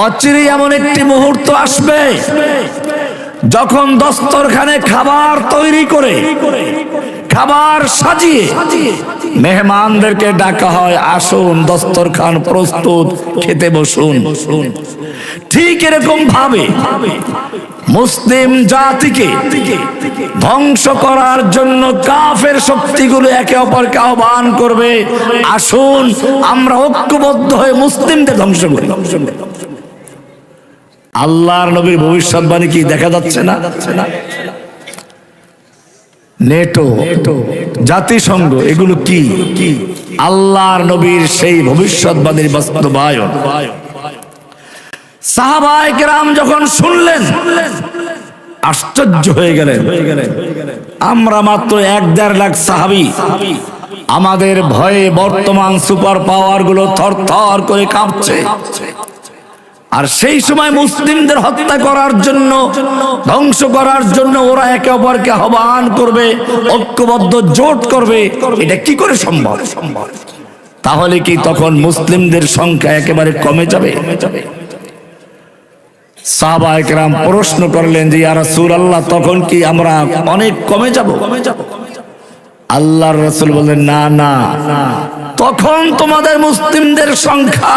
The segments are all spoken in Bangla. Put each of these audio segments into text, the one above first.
অচিরে এমন একটি মুহূর্ত আসবে যখন দস্তরখানে খাবার তৈরি করে, খাবার সাজিয়ে মেহমানদেরকে ডাকা হয়, আসুন দস্তরখান প্রস্তুত, খেতে বসুন। ঠিক এরকম ভাবে মুসলিম জাতিকে ধ্বংস করার জন্য কাফের শক্তিগুলো একে অপরকে আহ্বান করবে, আসুন আমরা ঐক্যবদ্ধ হয়ে মুসলিমদের ধ্বংস করি। আল্লাহর নবীর ভবিষ্যৎবাণী কি দেখা যাচ্ছে না? নেটো জাতিসংঘ, এগুলো কি? আল্লাহর নবীর সেই ভবিষ্যৎবাণীর বাস্তবায়ন। সাহাবায়ে কেরাম যখন শুনলেন, আশ্চর্য হয়ে গেলেন। আমরা মাত্র এক দেড় লাখ সাহাবি। আমাদের ভয়ে বর্তমান সুপার পাওয়ারগুলো থর থর করে কাঁপছে। আর সেই সময় মুসলিমদের হত্যা করার জন্য, ধ্বংস করার জন্য ওরা একে অপরকে আহ্বান করবে, ঐক্যবদ্ধ জোট করবে। এটা কি করে সম্ভব? তাহলে কি তখন মুসলিমদের সংখ্যা একেবারে কমে যাবে? সাহবাহাম প্রশ্ন করলেন যে ইয়ারা সুর আল্লাহ তখন কি আমরা অনেক কমে যাব? আল্লাহর রসুল বললেন, না না। তখন তোমাদের মুসলিমদের সংখ্যা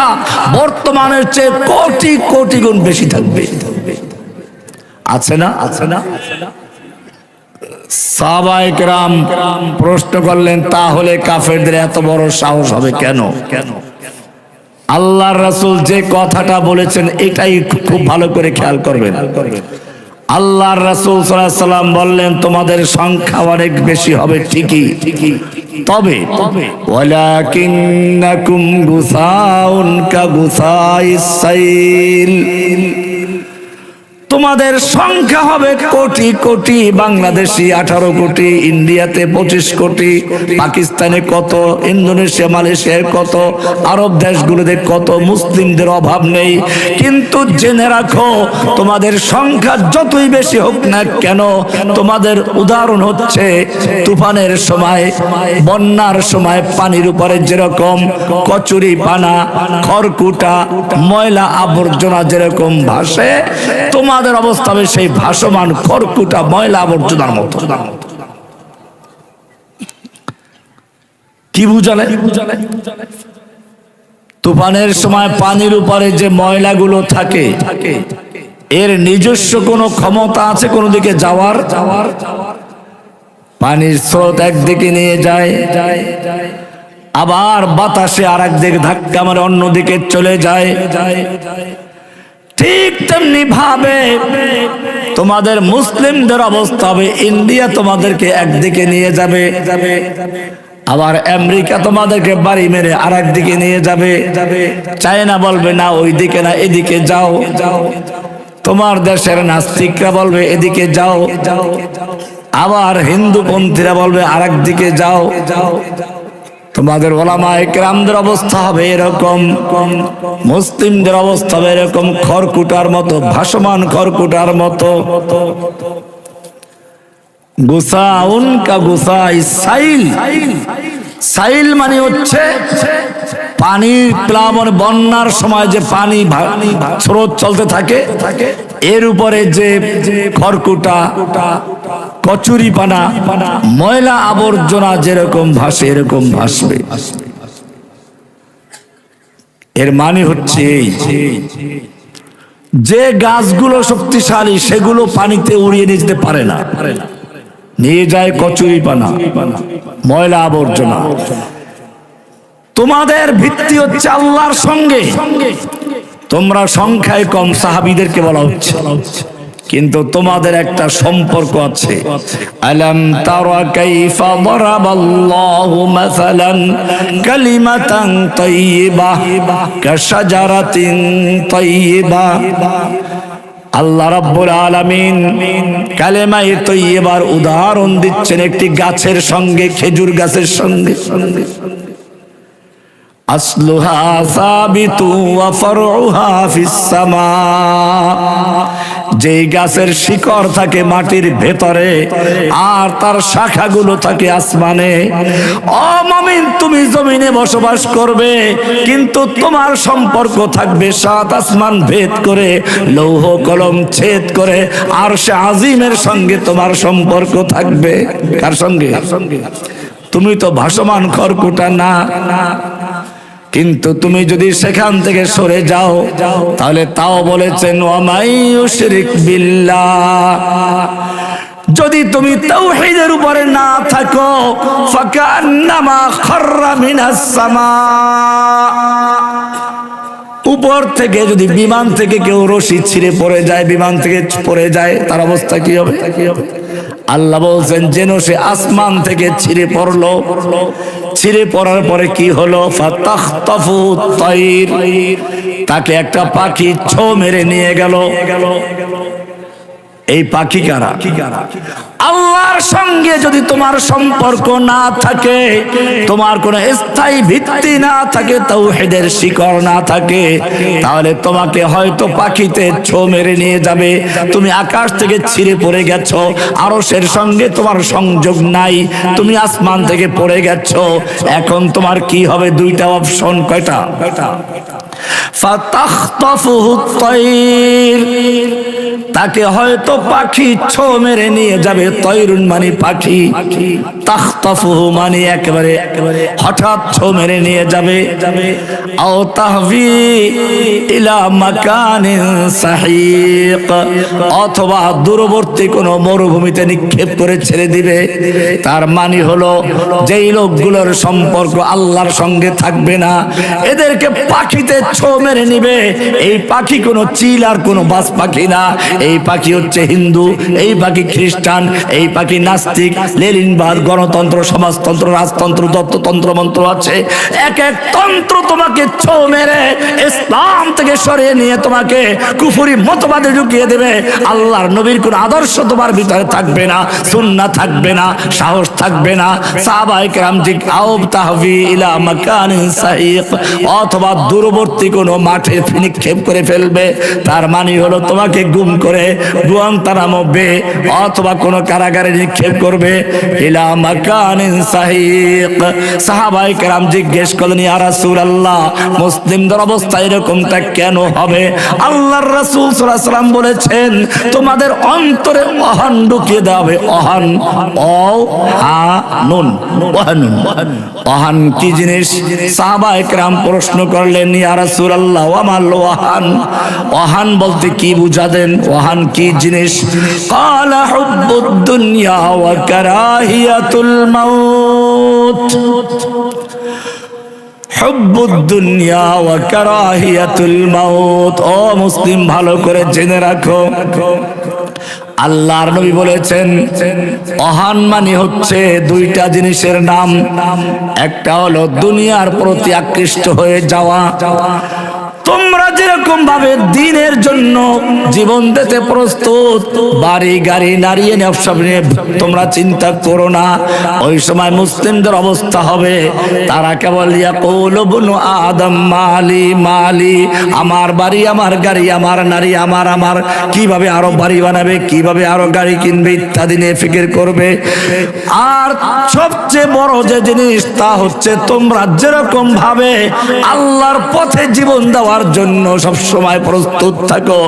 বর্তমানের চেয়ে কোটি কোটি গুণ বেশি থাকবে। আছে না? আছে না? সাহবাহাম প্রশ্ন করলেন, তাহলে কাফেরদের এত বড় সাহস হবে কেন কেন? আল্লাহর রাসূল যে কথাটা বলেছেন, এটাই খুব ভালো করে খেয়াল করবেন। আল্লাহর রাসূল সাল্লাম বললেন, তোমাদের সংখ্যা অনেক বেশি হবে। ঠিকই। ঠিকই তবে তবে। ওয়ালাকিন্নাকুম গুসাউন কা ভুসা সাইল। তোমাদের সংখ্যা হবে কোটি কোটি, বাংলাদেশি আঠারো কোটি, ইন্ডিয়াতে পঁচিশ কোটি, পাকিস্তানে কত, ইন্দোনেশিয়া, মালয়েশিয়ায় কত, আরব দেশগুলোতে কত, মুসলিমদের অভাব নেই। কিন্তু জেনে রাখো, তোমাদের সংখ্যা যতই বেশি হোক না কেন, তোমাদের উদাহরণ হচ্ছে তুফানের সময়, বন্যার সময় পানির উপরে যেরকম কচুরি পানা, খড়কুটা, ময়লা আবর্জনা যেরকম ভাসে তোমাদের অবস্থা হবে সেই ভাসমান খড়কুটা ময়লা আবর্জনার মতো। কি বুঝালে? তুফানের সময় পানির উপরে যে ময়লাগুলো থাকে, এর নিজস্ব কোনো ক্ষমতা আছে কোনো দিকে যাওয়ার? যাওয়ার পানির স্রোত একদিকে নিয়ে যায় যায় আবার বাতাসে আর একদিকে ধাক্কা মারে, অন্যদিকে চলে যায় যায়। ঠিক তেমনি ভাবে তোমাদের মুসলিমদের অবস্থা হবে। ইন্ডিয়া তোমাদেরকে একদিকে নিয়ে যাবে, আবার আমেরিকা তোমাদেরকে বাড়ি মেরে আর একদিকে নিয়ে যাবে। চায়না বলবে, না ওই দিকে না, এদিকে যাও। যাও তোমার দেশের নাস্তিকরা বলবে, এদিকে যাও। যাও আবার হিন্দু পন্থীরা বলবে আর দিকে যাও যাও। তোমাদের ওলামা একরামদের অবস্থা হবে এরকম। মুসলিমদের অবস্থা হবে এরকম খড়কুটার মতো, ভাসমান খড়কুটার মতো। গুসা উনকা গুসা সাইল। সাইল মানে হচ্ছে পানির প্লাবন বন্যার সময় যে পানি স্রোত চলতে থাকে, এর উপরে যে খড়কুটা কচুরি পানা, ময়লা আবর্জনা যেরকম ভাসে, এরকম ভাসবে। এর মানে হচ্ছে এই যে গাছগুলো শক্তিশালী, সেগুলো পানিতে উড়িয়ে নিয়ে যেতে পারে না। নিয়ে যায় কচুরি পানা, ময়লা আবর্জনা। তোমাদের ভিত্তি হচ্ছে আল্লাহর সঙ্গে। তোমরা সংখ্যায় কম, সাহাবিদেরকে বলা হচ্ছে। কিন্তু তোমাদের একটা সম্পর্ক আছে। আলাম তারা কাইফা দারাবাল্লাহু মাসালান কালিমাতান তাইয়্যিবাহ কাশাজারাতিন তাইয়্যিবা আল্লাহ রাব্বুল আলামিন কালেমায়ে তৈয়্যিবার উদাহরণ দিচ্ছেন একটি গাছের সঙ্গে, খেজুর গাছের সঙ্গে সঙ্গে। আসলুহা সাবিতু ওয়া ফারউহা ফিস সামা। যেই গাছের শিকড় থাকে মাটির ভেতরে, আর তার শাখাগুলো থাকে আসমানে। অমামিন তুমি জমিনে বসবাস করবে, কিন্তু তোমার সম্পর্ক থাকবে সাত আসমান ভেদ করে, লৌহ কলম ছেদ করে, আর সে আজিমের সঙ্গে তোমার সম্পর্ক থাকবে। কার সঙ্গে? তুমি তো ভাসমান খড়কুটা না। কিন্তু তুমি যদি সেখান থেকে সরে যাও, তাহলে তাও বলেছেন যদি তুমি তাওহীদের উপরে না থাকো উপর থেকে যদি বিমান থেকে কেউ রশি ছিঁড়ে পড়ে যায়, বিমান থেকে পড়ে যায়, তার অবস্থা কি হবে? আল্লাহ বলছেন, যেন সে আসমান থেকে ছিঁড়ে পড়ল ছিঁড়ে পড়ার পরে কি হলো? তাকে একটা পাখি ছো মেরে নিয়ে গেল। এই পাখি কারা? আল্লাহর সঙ্গে যদি তোমার সম্পর্ক না থাকে, তোমার কোনো স্থায়ী ভিত্তি না থাকে, তাওহীদের শিকড় না থাকে, তাহলে তোমাকে হয়তো পাখিতে ছো মেরে নিয়ে যাবে। তুমি আকাশ থেকে ছিঁড়ে পড়ে গেছো, আরশের সঙ্গে তোমার সংযোগ নাই, তুমি আসমান থেকে পড়ে গেছো। এখন তোমার কি হবে? দুইটা অপশন, কয়টা? তাইর তাকে হয়তো পাখি ছো মেরে নিয়ে যাবে তৈরুন মানে পাখি। তাখতাফুহু মানে একেবারে হঠাৎ ছো মেরে নিয়ে যাবে। তাহবি ইলা অথবা দূরবর্তী কোনো মরুভূমিতে নিক্ষেপ করে ছেড়ে দিবে। তার মানে হলো যেই লোকগুলোর সম্পর্ক আল্লাহর সঙ্গে থাকবে না, এদেরকে পাখিতে ছো মেরে নিবে। এই পাখি কোনো চিল আর কোনো বাস পাখি না। এই পাখি হচ্ছে হিন্দু, এই পাখি খ্রিস্টান, এই পাখি নাস্তিক। লেলিনবাদ গণতন্ত্র, সমাজতন্ত্র, রাজতন্ত্র, দত্ততন্ত্র মন্ত্র আছে। এক এক তন্ত্র তোমাকে ছো মেরে ইসলাম থেকে সরিয়ে নিয়ে তোমাকে কুফুরি মতবাদে ঢুকিয়ে দেবে। আল্লাহর নবীর কোন আদর্শ তোমার ভিতরে থাকবে না সুন্না থাকবে না, সাহস থাকবে না। সাহাবায়ে কেরাম ঠিক আউব তাহবি ইলা মাকানিন সাহিক অথবা দূরবর্তী কোনো মাঠে নিক্ষেপ করে ফেলবে, তার মানে হলো তোমাকে গুম করে অথবা কোনো কারাগারে নিক্ষেপ করবে। ইলা সাহিক। কেরাম জিজ্ঞেস করলেন, ইয়া মুসলিমদের অবস্থা এরকমটা কেন হবে? আল্লাহর রাসূল সাল্লাল্লাহু বলেছেন, তোমাদের অন্তরে অহান ঢুকিয়ে দেওয়া হবে। অহান অ হা, নুন অহানুন অহান কি জিনিস? প্রশ্ন করলেন, ইয়া মাল ওয়াহান। ওয়াহান বলতে কি বুঝাদেন ওয়াহান কি জিনিস? ক্বালা হুব্বুদ দুনিয়া ওয়া কারাহিয়াতুল মাউত। দুনিয়া ওয়া কারাহিয়াতুল মাউত। ও মুসলিম, ভালো করে জেনে রাখো। আল্লাহর নবী বলেছেন অহান মানে হচ্ছে দুইটা জিনিসের নাম। একটা হলো দুনিয়ার প্রতি আকৃষ্ট হয়ে যাওয়া। যেরকম ভাবে দিনের জন্য জীবন দিতে প্রস্তুত। বাড়ি, গাড়ি নারিয়ে সব নিয়ে তোমরা চিন্তা করো না। ওই সময় মুসলিমদের অবস্থা হবে। তারা কেবল আদম, মালি মালি, আমার বাড়ি, আমার গাড়ি, আমার নারী, আমার আমার। কীভাবে আরও বাড়ি বানাবে, কীভাবে আরও গাড়ি কিনবে ইত্যাদি নিয়ে ফিকির করবে। আর সবচেয়ে বড় যে জিনিস তা হচ্ছে তোমরা যেরকম ভাবে আল্লাহর পথে জীবন দেওয়ার জন্য সব সময় প্রস্তুত থাকো।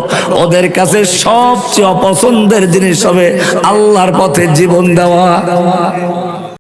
ওদের কাছে সবচেয়ে অপছন্দের জিনিস হবে আল্লাহর পথে জীবন দেওয়া।